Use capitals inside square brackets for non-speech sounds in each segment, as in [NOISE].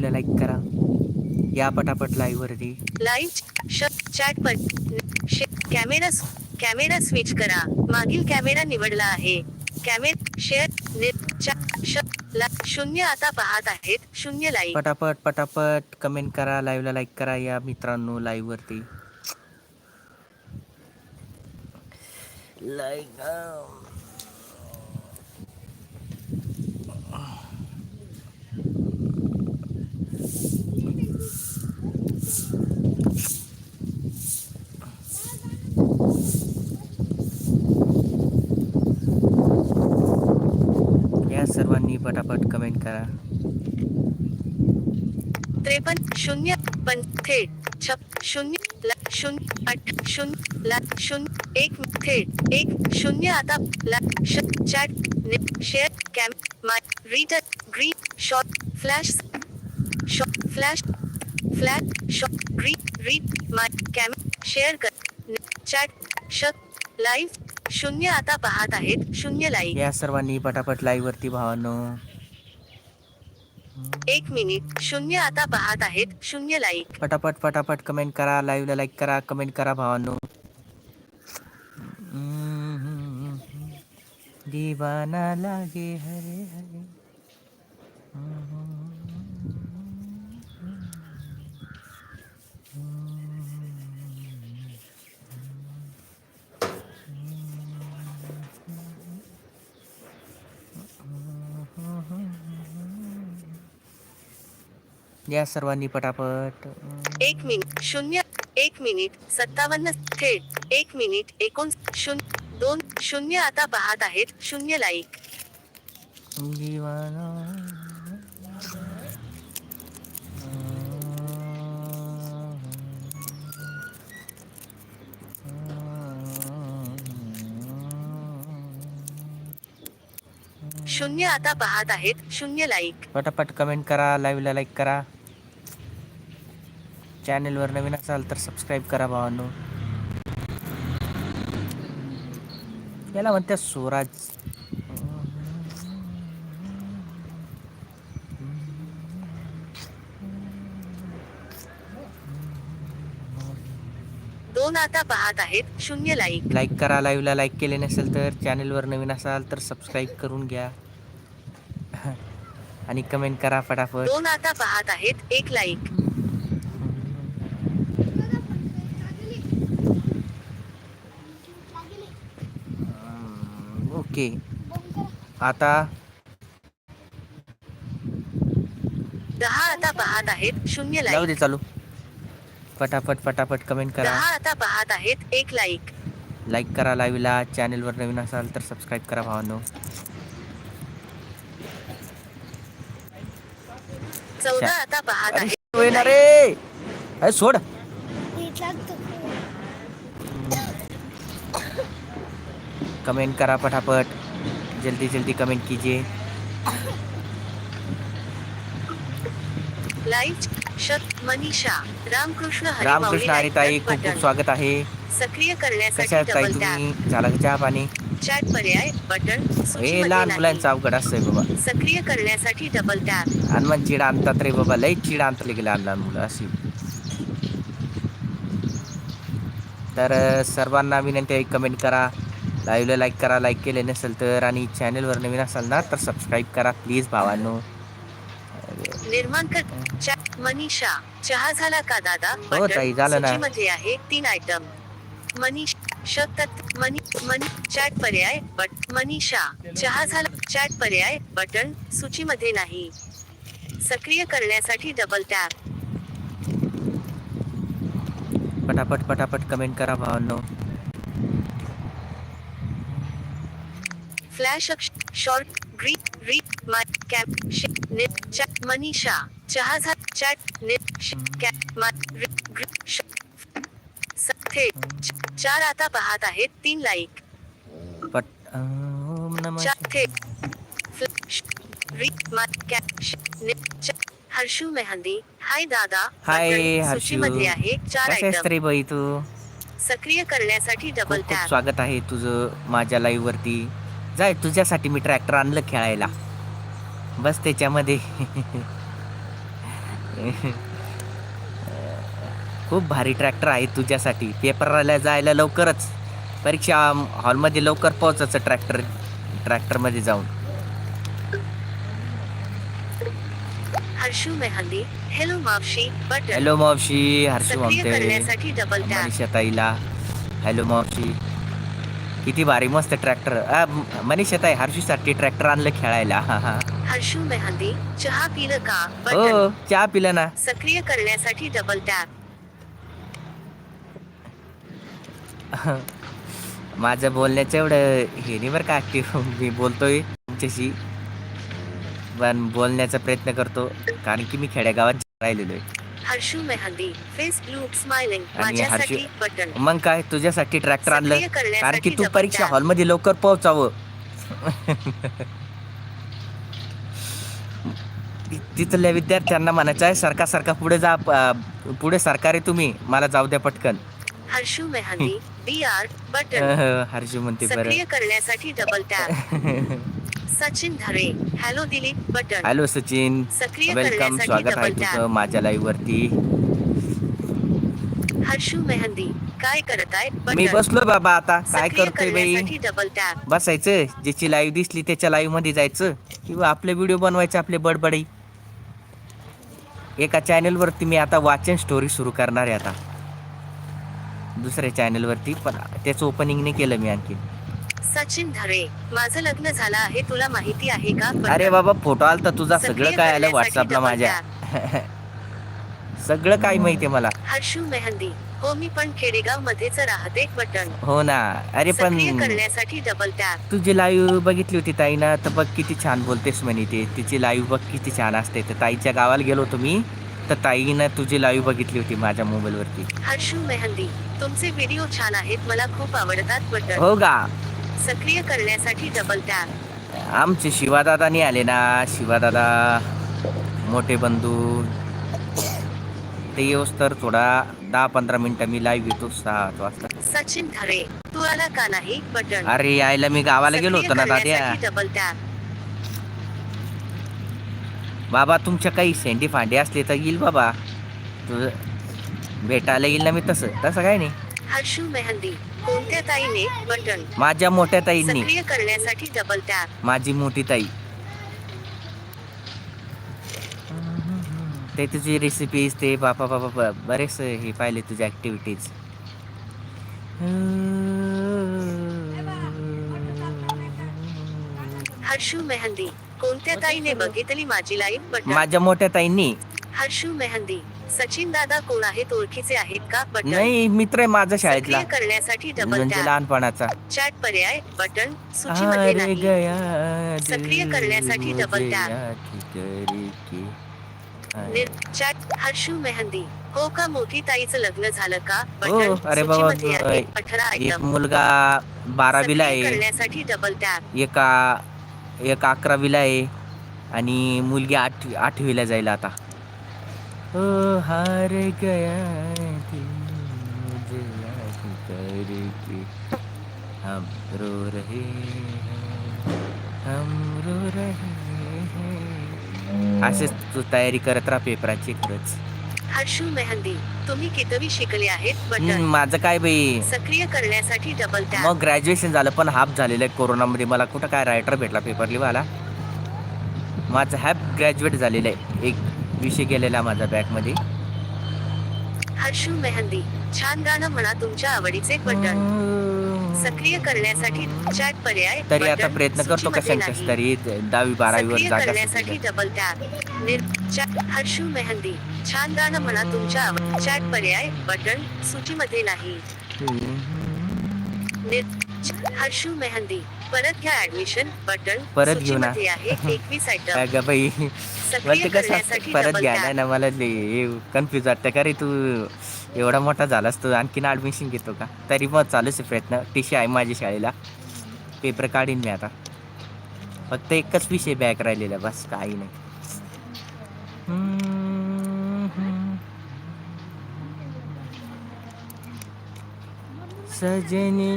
लाईव्हला लाईक करा. या पटापट लाईव्ह वरती. Live chat camera camera switch करा. मागील कॅमेरा निवडला आहे. कॅमेरा शेअर नि चा- श ला शून्य आता पाहत आहेत. शून्य लाईक पटापट पटापट कमेंट करा. लाईव्हला लाईक करा या मित्रांनो लाईव्ह वरती. लाईक या सर्वांनी पटापट कमेंट करा. त्रेपन्न शून्य पण थेट छप शून्य शून्य, आठ शून्य शून्य, एक थेट, एक शून्य आता चॅट, नि, share, cam, my reader green, shot, flash shot, flash flash shot green read my cam share कर चॅट श लाईव्ह शून्य आता पाहत आहेत शून्य लाईक या सर्वांनी पटापट लाईव्ह वरती भावांनो. एक मिनिट शून्य आता पाहत आहेत शून्य लाईक पटापट पटापट कमेंट करा लाईव्हला लाईक करा कमेंट करा भावांनो. दीवाना लागे हरे हरे. या सर्वांनी पटापट. एक मिनिट शून्य एक मिनिट सत्तावन्न थेट एक मिनिट एकोण शून्य दोन शून्य आता पाहत आहेत शून्य लाईक शून्य आता पाहत आहेत शून्य लाईक पटापट कमेंट करा लाईव्हला लाईक करा. चॅनेलवर नवीन असाल तर सबस्क्राईब करा भावांनो. याला म्हणतात स्वराज. दोन आता पाहत आहेत शून्य लाईक लाईक करा लाईव्हला लाईक केले नसेल तर चॅनेलवर नवीन असाल तर सबस्क्राईब करून घ्या. [LAUGHS] आणि कमेंट करा फटाफट. दोन आता पाहत आहेत एक लाईक ओके आता दहा आता पाहत आहेत शून्य जाऊ लाईक दे चालू. फटाफट फटाफट कमेंट करा. दहा आता पाहत आहेत एक लाईक लाईक करा लाईव्हला चॅनेलवर नवीन असाल तर सबस्क्राईब करा भावांनो. चौदा आता पाहत आहेत अरे सोड. कमेंट करा फटाफट. जल्दी जल्दी कमेंट कीजिए. मनीषा रामकृष्ण हरी रामकृष्ण हरिताई लाईक खूप खूप. स्वागत आहे. सक्रिय करण्यासाठी ताई तुम्ही? झाला चहा पाणी? चॅट पर्याय बटन हे लहान. मुलांचं अवघड असतंय बाबा. सक्रिय करण्यासाठी डबल टॅप आणि मग चिड आणतात रे बाबा लई चिड आणतले गेले लहान लहान मुलं अशी. तर सर्वांना विनंती आहे कमेंट करा. लाईव्हला लाईक करा लाईक केले नसेल तर आणि चॅनलवर नवीन असाल ना तर सबस्क्राईब करा प्लीज भावांनो. चॅट मनीषा चहा झाला का दादा? हो ताई, झालं ना. सूचीमध्ये आहे तीन आयटम मनीष मनी मनी चॅट पर्याय बट मनीषा चहा झाला चॅट पर्याय बटन सूचीमध्ये नाही. सक्रिय करण्यासाठी डबल टॅप पटापट पटापट कमेंट करा भावांनो. Flash short green read my cap net chat Manisha चहा झा chat net cap my green थेट चार आता पाहत आहेत तीन लाईक पट ओम नमः चार थेट flash read my cap net chat Harshu Mehendi hi दादा हाय बटन हर्षू सूचीमध्ये आहे चार आहेस आयटम रे बाई तू सक्रिय करण्यासाठी डबल खूप टॅप स्वागत आहे तुझं माझ्या लाईव्ह वरती जाय तुझ्यासाठी मी ट्रॅक्टर आणलं खेळायला. बस त्याच्यामध्ये. खूप भारी ट्रॅक्टर आहे तुझ्यासाठी. पेपरला जायला लवकरच. परीक्षा हॉलमध्ये लवकर पोहोचायचं ट्रॅक्टर ट्रॅक्टरमध्ये जाऊन. हर्षू मेहंदी हेलो मावशी हॅलो मावशी हर्षू सक्रिय म्हणते करण्यासाठी डबल टॅप मनीषा ताईला. हॅलो मावशी. किती भारी मस्त ट्रॅक्टर मनीषा ताई हर्षूसाठी ट्रॅक्टर आणलं खेळायला. हा हा. हर्षू मेहंदी चहा पिलं का? हो चहा पिलं ना. सक्रिय करण्यासाठी डबल टॅप माझं बोलण्याचं एवढं हे नाही बरं का ॲक्टिव्ह मी बोलतोय तुमच्याशी. पण बोलण्याचा प्रयत्न करतो. कारण की मी खेडेगावात राहिलेलो आहे. हर्षू मेहंदी फेस ग्लूप स्माइलिंग माझ्यासाठी बटन. मग काय तुझ्यासाठी ट्रॅक्टर आणलं. कारण की तू परीक्षा tap. हॉलमध्ये लवकर पोहोचावं. तिथल्या विद्यार्थ्यांना म्हणायचं आहे सरका सरका पुढे जा पुढे सरकारी तुम्ही मला जाऊ द्या पटकन. Harshu Mehendi [LAUGHS] B R button. Harshu म्हणते बरं. सक्रिय करण्यासाठी double tap [LAUGHS] Sachin Dhare. Hello Dilip button. Hello Sachin. सक्रिय वेलकम स्वागत आहे. तुझं माझ्या लाईव्ह वरती. हर्षू मेहंदी. काय करत आहे? मी बसलोय बाबा आता. काय करतोय बाई? बसायचं. ज्याची लाईव्ह दिसली त्याच्या लाईव्हमध्ये जायचं. किंवा आपले व्हिडिओ बनवायचे आपले बडबडी. एका चॅनल वरती मी आता वाचन स्टोरी सुरू करणार आहे आता. दुसऱ्या चॅनल वरती पण त्याचं ओपनिंग नाही केलं मी आणखी. सचिन धरे माझं लग्न झालं आहे तुला माहिती आहे का. अरे बाबा फोटो आलता तुझा सगळं काय आलं व्हॉट्सअपला माझ्या? [LAUGHS] सगळं काय माहितीये मला? हर्षू मेहंदी. हो मी पण खेडेगाव मध्येच राहते बटन. हो ना. अरे पण करण्यासाठी डबल टॅप तुझी लाईव्ह बघितली होती ताईनं तर बघ किती छान बोलतेस म्हणे ते. तिची लाईव्ह बघ किती छान असते. तर ताईच्या गावाला गेलो होतो मी. तर ताईनं तुझी लाईव्ह बघितली होती माझ्या मोबाईलवरती हर्षू मेहंदी तुमचे व्हिडिओ छान आहेत मला खूप आवडतात बटन. हो का? सक्रिय करण्यासाठी डबल टॅप आमचे शिवादादानी आले ना. शिवादादा मोठे बंधू ते येऊस तर थोडा दहा पंधरा मिनिटं मी लाईव्ह येतो सात वाजता. सचिन धरे तू आला का नाही? बटन. अरे यायला मी गावाला गेलो होतो ना दाद्या. डबल टॅप बाबा तुमच्या काही सेंडी फांडी असले तर येईल बाबा. तुझं भेटायला येईल ना मी तसं. तसं काय नाही. हर्षू मेहंदी. कोणत्या ताईने बटन माझ्या मोठ्या ताईंनी. सक्रिय करण्यासाठी डबल टॅप माझी मोठी ताई. ते तुझी रेसिपीज ते बापा बापा ब- बरेच हे पाहिले तुझ्या ॲक्टिव्हिटीज हर्षू मेहंदी. कोणत्या ताईने बघितली माझी लाईव्ह बटन माझ्या मोठ्या ताईंनी. हर्षू मेहंदी. सचिन दादा कोण आहेत? ओळखीचे आहेत का? बटन नाही मित्र आहे माझा शाळेतला. सक्रिय करण्यासाठी डबल म्हणजे टॅप लहानपणाचा. चॅट पर्याय बटन सूचीमध्ये अरे नाही. गया सक्रिय दिल करण्यासाठी double. निर- चॅट हर्षू मेहंदी. हो का मोठी ताईचं लग्न झालं का? हो बटन अरे बाबा सूचीमध्ये आहे. अठरा एक आयटम मुलगा बारावीला सक्रिय आहे. करण्यासाठी डबल टॅप एका एक अकरावीला आहे. आणि मुलगी आठ आठवीला जाईल आता. ओ हार गया दिल मुझे याद करके. हम रो रहे हैं, हम रो रहे हैं. असेच तू तयारी करत राहा पेपराची खरंच। हर्षू मेहंदी तुम्ही कितवी शिकले आहेत हम्म, बटन माझं काय बाई सक्रिय करण्यासाठी डबल टॅप मग ग्रॅज्युएशन झालं पण हाफ झालेलं आहे कोरोनामध्ये. मला कुठं काय रायटर भेटला पेपर लिवायला? माझं हॅप ग्रॅज्युएट झालेलं आहे. एक विषय गेलेला माझा बॅकमध्ये हर्षू मेहंदी छान गाणं म्हणा तुमच्या आवडीचे बटन सक्रिय करण्यासाठी चॅट पर्याय तरी आता प्रयत्न करतो कशांच्याच. तरी दहावी बारावीवर जागा करण्यासाठी. डबल चॅट हर्षू मेहंदी छान गाणं म्हणा तुमच्या चॅट पर्याय बटन सूचीमध्ये नाही हर्षू मेहंदी. परत घ्या ऍडमिशन बटन परत घेऊ ना. एकवीस [LAUGHS] आयटम बाई. मला कसं परत घ्यायला ना मला कन्फ्युज वाटतं. का रे तू एवढा मोठा झालास तू आणखीन ऍडमिशन घेतो का? तरी मग चालूच आहे प्रयत्न. टीशी आहे माझ्या शाळेला. पेपर काढीन मी आता. फक्त एकच विषय बॅक राहिलेला बस काही नाही. सजनी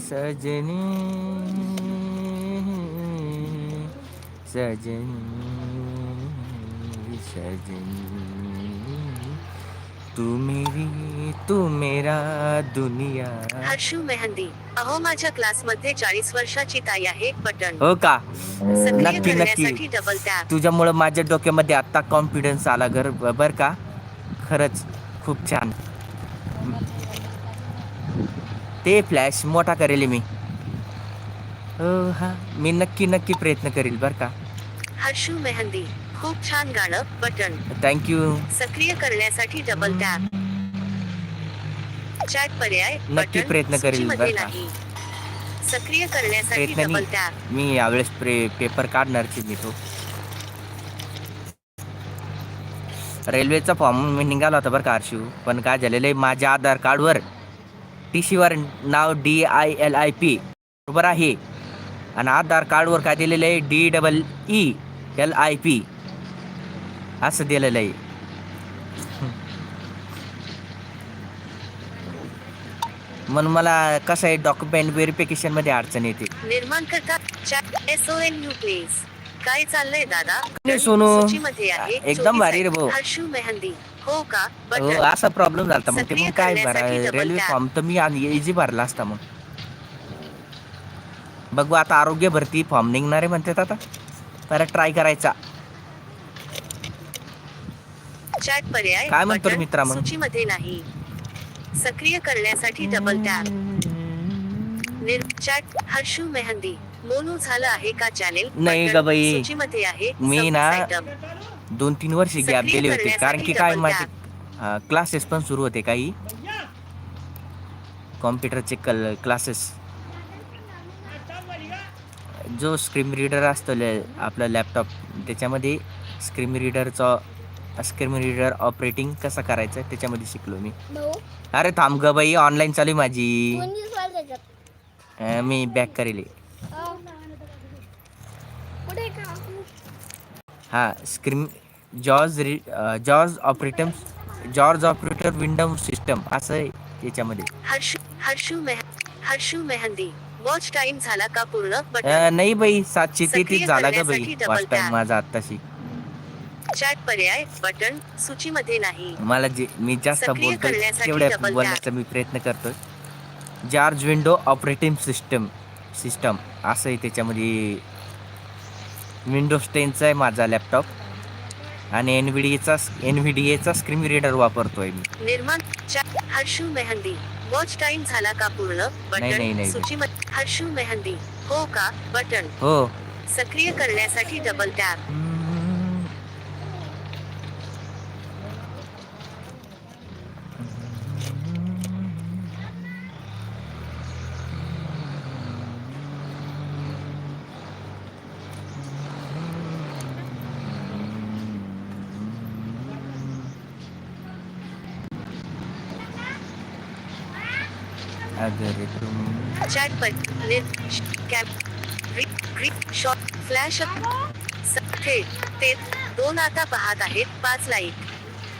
सजनी सजनी सजनी। तू मेरी तू मेरा दुनिया। हर्षू मेहंदी अहो माझ्या क्लासमध्ये चाळीस वर्षाची ताई आहे बटन। हो का? सक्रिय नक्की करण्यासाठी नक्की डबल टॅप तुझ्यामुळं माझ्या डोक्यामध्ये आत्ता कॉन्फिडन्स आला घर बर का? खरंच. खूप छान. ते फ्लॅश मोठा करेल मी. हो हा. मी नक्की नक्की प्रयत्न करेल बर का. हर्षू मेहंदी. खूप छान गाणं बटन. थँक्यू सक्रिय करण्यासाठी डबल टॅप चॅट पर्याय नक्की प्रयत्न करील बरं का. सक्रिय करण्यासाठी डबल. टॅप मी यावेळेस प्रे पेपर काढणारची मी तो. रेल्वेचा फॉर्म मी निघाला होता बरं का आरशिव पण काय झालेलं आहे माझ्या आधार कार्डवर टी सीवर नाव D I L I P बरोबर आहे आणि आधार कार्डवर काय दिलेलं आहे D double E L I P असं दिलेलं आहे. म्हणून मला कसं आहे डॉक्युमेंट व्हेरिफिकेशनमध्ये अडचण येते. निर्माण करता S O N U please काय चाललंय दादा? सोनू. सूचीमध्ये आहे एकदम भारी रे भाऊ. हर्षू मेहंदी. हो का? हो बटन असा प्रॉब्लेम झाला मग ते सक्रिय मग काय भरा करण्यासाठी double रेल्वे tap. फॉर्म तर मी इझी भरला असता मग. बघू आता आरोग्य भरती फॉर्म निघणार आहे म्हणतात आता. परत ट्राय करायचा. चॅट पर्याय काय म्हणतो बटन मित्रा मग? सूचीमध्ये नाही. सक्रिय करण्यासाठी डबल टॅप निर चॅट हर्षू मेहंदी. मोनू झालं आहे का चॅनेल नाही ग बाई. सूचीमध्ये आहे मी ना. दोन तीन वर्ष गॅप दिले होते. कारण की काय माझे क्लासेस पण सुरू होते काही. कॉम्प्युटरचे कल क्लासेस जो स्क्रीन रीडर असतो ले- आपला लॅपटॉप त्याच्यामध्ये स्क्रीन रीडरचं स्क्रीन रीडर ऑपरेटिंग कसं करायचं त्याच्यामध्ये शिकलो मी. अरे थांब ग बाई ऑनलाईन चालू आहे माझी. मी बॅक करेल अं, कुठे का हा स्क्रीन जॉर्ज रि जॉर्ज ऑपरेटम जॉर्ज ऑपरेटर विंडो सिस्टम असं आहे त्याच्यामध्ये हर्षू हर्षू मेह हर्षू मेहंदी. वॉच टाइम झाला का पूर्ण? अं, नाही बाई सातशे सक्रिय तेहतीस झाला ग करण्यासाठी बाई double वाच टाइम. माझा आत्ताशी. चॅट पर्याय बटन सूचीमध्ये नाही. मला जे मी जास्त सक्रिय करण्यासाठी तेवढ्या double tap. बोलण्याचा मी प्रयत्न करतोय. JAWS window operating system system असं आहे त्याच्यामध्ये विंडोज टेनचा आहे माझा लॅपटॉप. आणि एन व्ही डीचा एन व्ही डी एचा स्क्रीन रीडर वापरतोय मी. निर्माण हर्षू मेहंदी. वॉच टाइम झाला का पूर्ण? नाही, नाही, बटन नाही. सूचीमध्ये हर्षू मेहंदी. हो का? बटन हो. सक्रिय करण्यासाठी डबल टॅप अगर तुम चॅट पर निर कॅप री री शॉट फ्लॅश थेट ते दोन आता पाहत आहेत पाच लाईक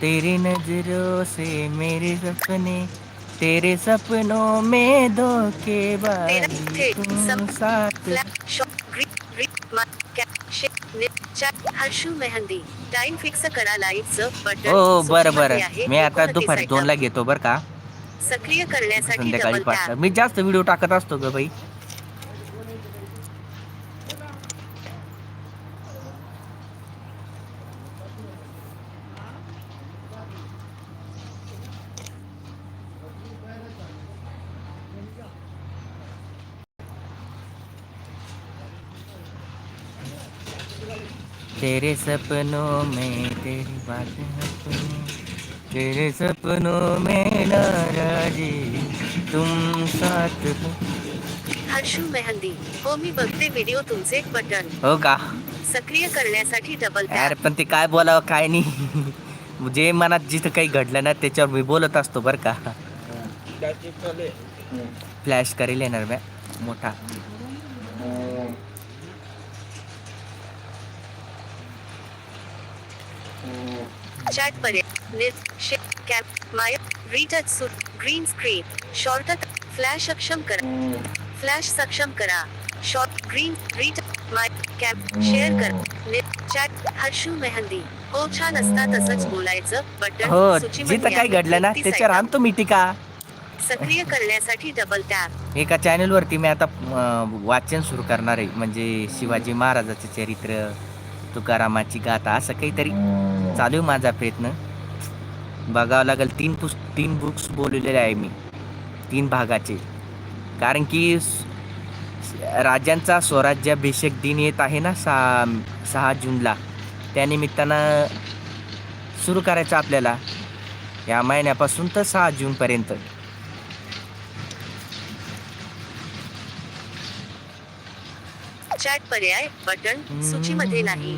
तेरी नजरों से मेरे सपने तेरे सपनों में धोखेबाजी तेरा- तुम सप- साथ फ्लॅश शॉट री री मा कॅप शे निर chat Harshu Mehendi time fix करा लाईटचं बटन हो हो, बरं सूचीमध्ये बरं आहे मी आता 29 दुपारी item. दोनला घेतो बरं का? सक्रिय करण्यासाठी संध्याकाळी मी जास्त व्हिडिओ टाकत असतो ग बाई. तेरे सपनों में तेरी बात अपनी तेरे सपनों में नाराजी तुम साथ हो. हर्षू मेहंदी हो मी बघते व्हिडिओ तुमचे बटन. हो का? सक्रिय करण्यासाठी डबल टॅप पण ते काय बोलावं काय नाही. जे मनात जिथं काही घडलं ना त्याच्यावर मी बोलत असतो बरं का. फ्लॅश करेल येणार मॅ मोठा. चॅट पर्याय निर शे cap my retouch suit green screen short flash सक्षम करा फ्लॅश सक्षम करा short green read my cap share कर नेट चॅट हर्षू मेहंदी हो छान असता तसंच बोलायचं बटन हो जिथं आहे. घडलं ना त्याच्यावर आणतो मी टीका. सक्रिय करण्यासाठी डबल टॅप एका चॅनलवरती मी आता वाचन सुरू करणार आहे. म्हणजे शिवाजी महाराजाचे चरित्र तुकारामाची गाथा असं काहीतरी. चालू आहे माझा प्रयत्न. बघावं लागेल. तीन पुस्त तीन बुक्स बोललेले आहे मी. तीन भागाचे. कारण की राजांचा स्वराज्याभिषेक दिन येत आहे ना सहा सहा जूनला. त्यानिमित्तानं सुरू करायचं आपल्याला. या महिन्यापासून तर सहा जूनपर्यंत चॅट पर्याय बटन सूचीमध्ये नाही.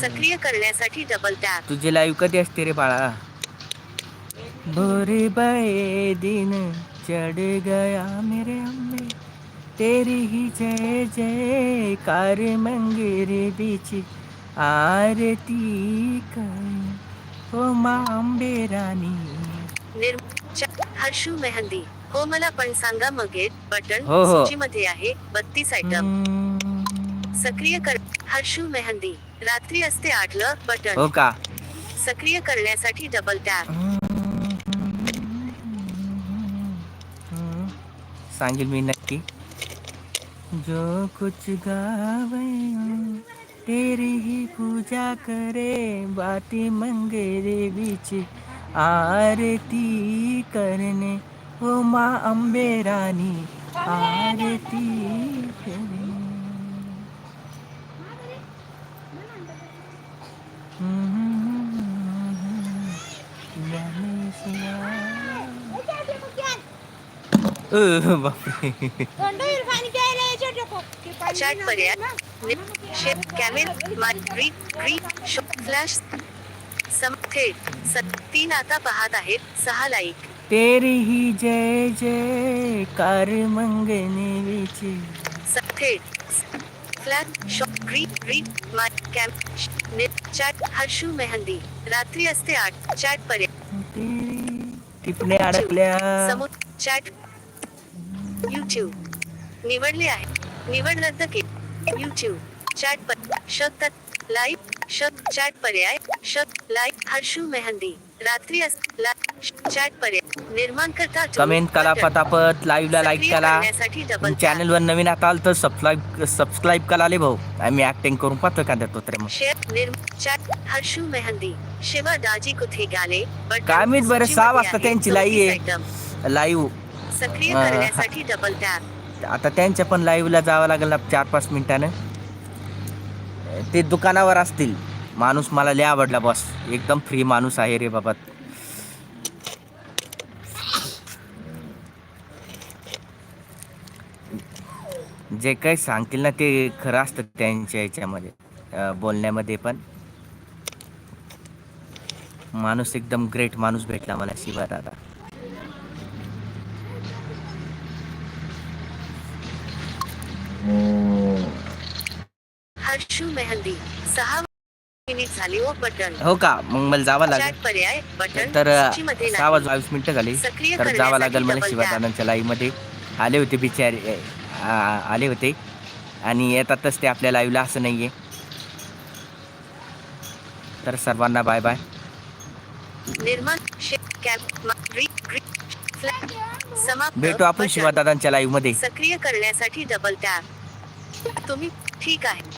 सक्रिय करण्यासाठी डबल टॅप तुझे लाईव्ह कधी असते रे बाळा? भोरे बाए दिन चढ़ गया मेरे अम्बे तेरी ही जय जय कार मंगेरे बीच आरती कर। ओ माँ रानी। हर्षू मेहंदी। हो मला पण सांगा मगेर बटन हो, हो. सूचीमध्ये आहे बत्तीस आयटम. सक्रिय कर हर्षू मेहंदी। रात्री असते आठलं हो बटन का? सक्रिय करण्यासाठी डबल टॅप सांगेल मी नक्की. जो कुछ गावे तेरी ही पूजा करे बाती मंगे देवीची आरती करने ओ मा अम्बे रानी आरती हम्म। अ, बापरे. पर्याय नि- थेट स- तीन आता पाहत आहेत सहा लाईक तेरी ही जय जय कार मंगने विच स- थेट green green my cam net chat Harshu Mehendi रात्री असते आठ. चॅट पर्याय तेरी टिपणे अडकल्या. समोर चॅट यूट्यूब निवडले आहे. निवड रद्द केली यूट्यूब चॅट पर. शब्द लाईव्ह शब्द. चॅट पर्याय शब्द. लाईव्ह हर्षू मेहंदी. रात्री अस चॅट पर्याय निर्माण करता कमेंट करा पटापट लाईव्हला लाईक करा. डबल चॅनलवर नवीन असाल तर सबस्क्राईब सबस्क्राईब करा ले भाऊ. आम्ही ऍक्टिंग करून पाहतो का देतो तर मग. Share chat Harshu Mehendi. Shiva दाजी कुठे गाले? काय माहीत बरं, सहा वाजता. त्यांची live आहे. लाईव्ह सक्रिय हा, हा. करण्यासाठी डबल टॅप आता त्यांच्या पण लाईव्हला जावं लागेल ना चार पाच मिनिटानं. ते दुकानावर असतील. माणूस मला लय आवडला बॉस एकदम फ्री माणूस आहे रे बाबा. जे काही सांगतील ना ते खरं असतं त्यांच्या याच्यामध्ये अं, बोलण्यामध्ये पण. माणूस एकदम ग्रेट माणूस भेटला मला शिवा दादा. हर्षू मेहंदी. सहा मिनिट झाली ओ बटन. हो का? मग मला जावं लागेल. चॅट पर्याय बटन तर सूचीमध्ये सहा वाजून नाही. बावीस मिनिटं झाली. सक्रिय तर जावं लागेल करण्यासाठी मला double शिवादानांच्या लाईव्हमध्ये. आले होते बिचारे आ- आले होते. आणि येतातच ते आपल्या लाईव्हला असं नाही आहे तर सर्वांना बाय बाय. निर्माण शे- कॅप मा- ग्री- ग्री- फ्लॅग. समाप्त. भेटू आपण बटन. शिवादादांच्या लाईव्हमध्ये. सक्रिय करण्यासाठी डबल टॅप तुम्ही ठीक आहे.